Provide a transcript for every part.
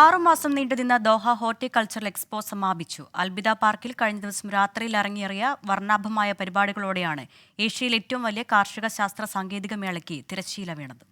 ആറുമാസം നീണ്ടുനിന്ന Doha horticultural expo സമാപിച്ചു. അൽബിദ പാർക്കിൽ കഴിഞ്ഞ ദിവസം രാത്രിയിൽ ഇറങ്ങിയേറിയ വർണാഭമായ പരിപാടികളോടെയാണ് ഏഷ്യയിൽ ഏറ്റവും വലിയ കാർഷിക ശാസ്ത്ര സാങ്കേതിക മേളയ്ക്ക് തിരശ്ശീല വീണത്.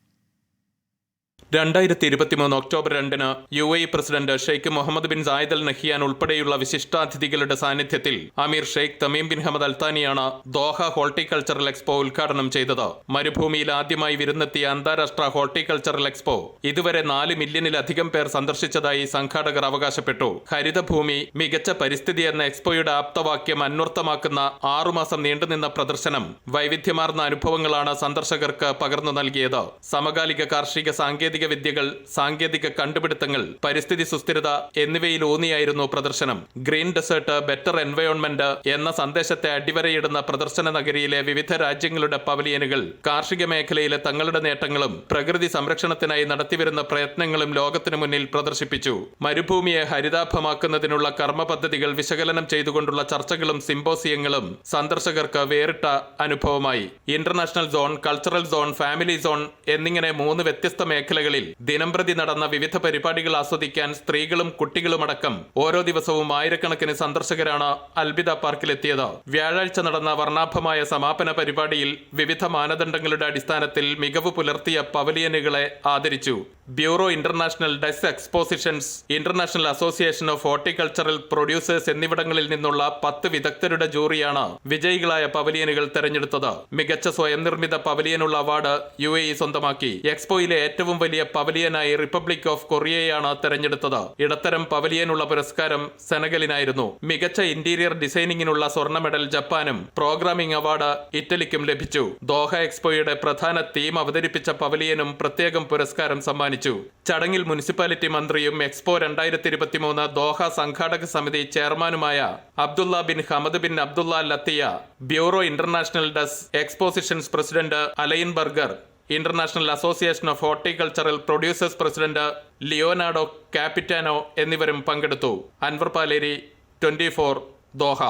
രണ്ടായിരത്തി ഇരുപത്തിമൂന്ന് ഒക്ടോബർ രണ്ടിന് U A president Sheikh Mohammed bin Zayed Al Nahyan ഉൾപ്പെടെയുള്ള വിശിഷ്ടാതിഥികളുടെ സാന്നിധ്യത്തിൽ Amir Sheikh Tamim bin Hamad അൽത്താനിയാണ് Doha horticultural expo ഉദ്ഘാടനം ചെയ്തത്. മരുഭൂമിയിൽ ആദ്യമായി വിരുന്നെത്തിയ അന്താരാഷ്ട്ര ഹോർട്ടിക്കൾച്ചറൽ എക്സ്പോ ഇതുവരെ നാല് മില്യണിലധികം പേർ സന്ദർശിച്ചതായി സംഘാടകർ അവകാശപ്പെട്ടു. ഹരിതഭൂമി മികച്ച പരിസ്ഥിതി എന്ന എക്സ്പോയുടെ ആപ്തവാക്യം അന്വർത്ഥമാക്കുന്ന ആറുമാസം നീണ്ടുനിന്ന പ്രദർശനം വൈവിധ്യമാർന്ന അനുഭവങ്ങളാണ് സന്ദർശകർക്ക് പകർന്നു നൽകിയത്. സമകാലിക കാർഷിക സാങ്കേതിക വിദ്യകൾ സാങ്കേതിക കണ്ടുപിടുത്തങ്ങൾ പരിസ്ഥിതി സുസ്ഥിരത എന്നിവയിൽ ഊന്നിയായിരുന്നു പ്രദർശനം. ഗ്രീൻ ഡെസേർട്ട് ബെറ്റർ എൻവയോൺമെന്റ് എന്ന സന്ദേശത്തെ അടിവരയിടുന്ന പ്രദർശന നഗരിയിലെ വിവിധ രാജ്യങ്ങളുടെ പവലിയനുകൾ കാർഷിക മേഖലയിലെ തങ്ങളുടെ നേട്ടങ്ങളും പ്രകൃതി സംരക്ഷണത്തിനായി നടത്തിവരുന്ന പ്രയത്നങ്ങളും ലോകത്തിനു മുന്നിൽ പ്രദർശിപ്പിച്ചു. മരുഭൂമിയെ ഹരിതാഭമാക്കുന്നതിനുള്ള കർമ്മപദ്ധതികൾ വിശകലനം ചെയ്തുകൊണ്ടുള്ള ചർച്ചകളും സിംബോസിയങ്ങളും സന്ദർശകർക്ക് വേറിട്ട അനുഭവമായി. International zone cultural zone family zone എന്നിങ്ങനെ മൂന്ന് വ്യത്യസ്ത മേഖലകളിൽ ദിനംപ്രതി നടന്ന വിവിധ പരിപാടികൾ ആസ്വദിക്കാൻ സ്ത്രീകളും കുട്ടികളുമടക്കം ഓരോ ദിവസവും ആയിരക്കണക്കിന് സന്ദർശകരാണ് അൽബിദ പാർക്കിലെത്തിയത്. വ്യാഴാഴ്ച നടന്ന വർണാഭമായ സമാപന പരിപാടിയിൽ വിവിധ മാനദണ്ഡങ്ങളുടെ അടിസ്ഥാനത്തിൽ മികവ് പുലർത്തിയ പവലിയനുകളെ ആദരിച്ചു. Bureau International des Expositions International Association of Horticultural Producers എന്നിവിടങ്ങളിൽ നിന്നുള്ള പത്ത് വിദഗ്ധരുടെ ജൂറിയാണ് വിജയികളായ പവലിയനുകൾ തെരഞ്ഞെടുത്തത്. മികച്ച സ്വയം നിർമ്മിത പവലിയനുള്ള അവാർഡ് യു സ്വന്തമാക്കി. എക്സ്പോയിലെ ഏറ്റവും വലിയ പവലിയനായി റിപ്പബ്ലിക് ഓഫ് കൊറിയയാണ് തെരഞ്ഞെടുത്തത്. ഇടത്തരം പവലിയനുള്ള പുരസ്കാരം സെനഗലിനായിരുന്നു. മികച്ച ഇന്റീരിയർ ഡിസൈനിങ്ങിനുള്ള സ്വർണ മെഡൽ ജപ്പാനും പ്രോഗ്രാമിംഗ് അവാർഡ് ഇറ്റലിക്കും ലഭിച്ചു. ദോഹ എക്സ്പോയുടെ പ്രധാന തീം അവതരിപ്പിച്ച പവലിയനും പ്രത്യേകം പുരസ്കാരം സമ്മാനിച്ചു. ചടങ്ങിൽ മുനിസിപ്പാലിറ്റി മന്ത്രിയും എക്സ്പോ രണ്ടായിരത്തി ഇരുപത്തിമൂന്ന് ദോഹ സംഘാടക സമിതി ചെയർമാനുമായ Abdullah bin Hamad bin Abdullah Al Attiyah Bureau International des Expositions president Alain Berger International Association of Horticultural Producers president Leonardo Capitano എന്നിവരും പങ്കെടുത്തു. Anwar Paleri twenty four Doha.